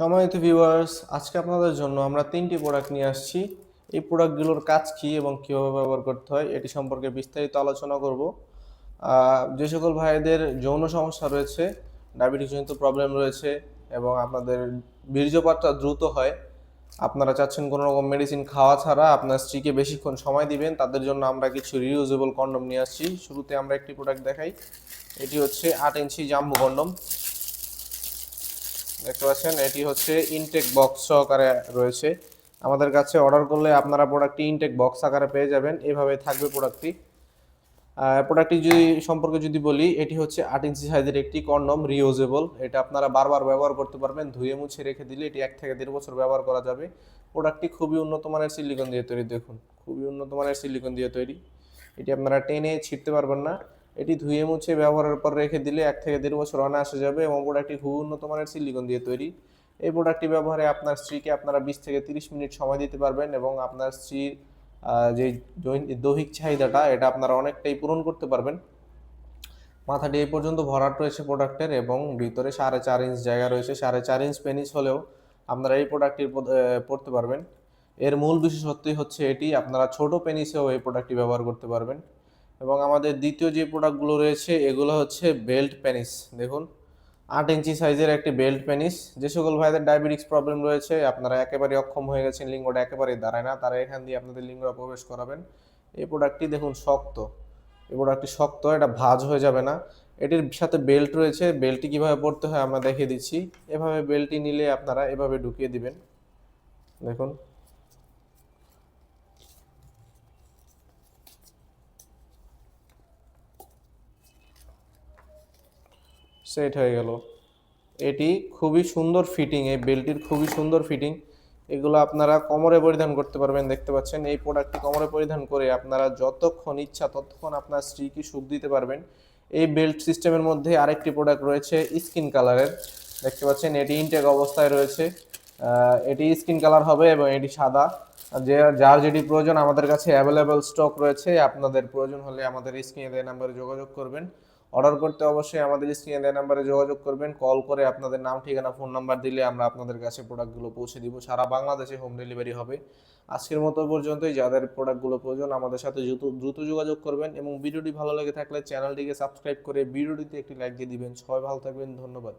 সম্মানিত ভিউয়ার্স আজকে আপনাদের জন্য আমরা তিনটি প্রোডাক্ট নিয়ে আসছি। এই প্রোডাক্টগুলোর কাজ কী এবং কীভাবে ব্যবহার করতে হয়, এটি সম্পর্কে বিস্তারিত আলোচনা করব। যে সকল ভাইদের যৌন সমস্যা রয়েছে ডায়াবেটিসজনিত প্রবলেম রয়েছে এবং আপনাদের বীর্যপাতটা দ্রুত হয়, আপনারা চাচ্ছেন কোনো রকম মেডিসিন খাওয়া ছাড়া আপনার স্ত্রীকে বেশিক্ষণ সময় দিবেন, তাদের জন্য আমরা কিছু রিউজেবল কন্ডম নিয়ে আসছি। শুরুতে আমরা একটি প্রোডাক্ট দেখাই, এটি হচ্ছে আট ইঞ্চি জাম্বু কন্ডম দেখতে পাচ্ছেন, এটি হচ্ছে ইনটেক বক্স সহকারে রয়েছে। আমাদের কাছে অর্ডার করলে আপনারা প্রোডাক্টটি ইনটেক বক্স আকারে পেয়ে যাবেন। এভাবে থাকবে প্রোডাক্টটি প্রোডাক্টটি যদি, সম্পর্কে যদি বলি, এটি হচ্ছে আট ইঞ্চি সাইজের একটি কন্ডম রিউজেবল এটা আপনারা বারবার ব্যবহার করতে পারবেন। ধুয়ে মুছে রেখে দিলে এটি এক থেকে দেড় বছর ব্যবহার করা যাবে। প্রোডাক্টটি খুবই উন্নত মানের সিলিকন দিয়ে তৈরি, দেখুন। খুবই উন্নত মানের সিলিকন দিয়ে তৈরি। এটি আপনারা টেনে ছিঁড়তে পারবেন না। এটি ধুয়ে মুছে ব্যবহারের পর রেখে দিলে এক থেকে দেড় বছর অনায়াসে যাবে এবং প্রোডাক্টটি খুব উন্নত মানের সিলিকন দিয়ে তৈরি। এই প্রোডাক্টটি ব্যবহারে আপনার স্ত্রীকে আপনারা বিশ থেকে তিরিশ মিনিট সময় দিতে পারবেন এবং আপনার স্ত্রীর যে দৈহিক চাহিদাটা, এটা আপনারা অনেকটাই পূরণ করতে পারবেন। মাথাটি এই পর্যন্ত ভরাট রয়েছে প্রোডাক্টের এবং ভিতরে সাড়ে চার ইঞ্চ জায়গা রয়েছে। সাড়ে চার ইঞ্চ পেনিস হলেও আপনারা এই প্রোডাক্টটি পড়তে পারবেন। এর মূল বিশেষত্বই হচ্ছে এটি, আপনারা ছোট পেনিসেও এই প্রোডাক্টটি ব্যবহার করতে পারবেন। এবং আমাদের দ্বিতীয় যে প্রোডাক্টগুলো রয়েছে, এগুলো হচ্ছে বেল্ট পেনিস দেখুন, আট ইঞ্চি সাইজের একটি বেল্ট পেনিস যে সকল ভাইদের ডায়াবেটিক্স প্রবলেম রয়েছে, আপনারা একেবারে অক্ষম হয়ে গেছেন, লিঙ্গটা একেবারেই দাঁড়ায় না, তারা এখান দিয়ে আপনাদের লিঙ্গটা প্রবেশ করাবেন। এই প্রোডাক্টটি দেখুন শক্ত। এই প্রোডাক্টটি শক্ত, এটা ভাজ হয়ে যাবে না। এটির সাথে বেল্ট রয়েছে। বেল্টটি কীভাবে পড়তে হয় আমরা দেখিয়ে দিচ্ছি। এভাবে বেল্টটি নিলে আপনারা এভাবে ঢুকিয়ে দিবেন। দেখুন সেট হয়ে গেল। এটি খুবই সুন্দর ফিটিং এই বেল্টটির খুবই সুন্দর ফিটিং এগুলো আপনারা কোমরে পরিধান করতে পারবেন, দেখতে পাচ্ছেন। এই প্রোডাক্টটি কোমরে পরিধান করে আপনারা যতক্ষণ ইচ্ছা ততক্ষণ আপনার স্ত্রীকে সুখ দিতে পারবেন। এই বেল্ট সিস্টেমের মধ্যে আরেকটি প্রোডাক্ট রয়েছে স্কিন কালারের দেখতে পাচ্ছেন, এটি ইনটেক অবস্থায় রয়েছে। এটি স্কিন কালার হবে এবং এটি সাদা। যে, যার যেটি প্রয়োজন আমাদের কাছে অ্যাভেলেবেল স্টক রয়েছে, আপনাদের প্রয়োজন হলে আমাদের স্ক্রিনে দেওয়া নাম্বারে যোগাযোগ করবেন। অর্ডার করতে অবশ্যই আমাদের স্ক্রিনে দেওয়া নাম্বারে যোগাযোগ করবেন। কল করে আপনাদের নাম, ঠিকানা, ফোন নাম্বার দিলে আমরা আপনাদের কাছে প্রোডাক্টগুলো পৌঁছে দিব। সারা বাংলাদেশে হোম ডেলিভারি হবে। আজকের মতো পর্যন্তই। যাদের প্রোডাক্টগুলো প্রয়োজন আমাদের সাথে দ্রুত দ্রুত যোগাযোগ করবেন এবং ভিডিওটি ভালো লেগে থাকলে চ্যানেলটিকে সাবস্ক্রাইব করে ভিডিওটিতে একটি লাইক দিয়ে দিবেন। সবাই ভালো থাকবেন। ধন্যবাদ।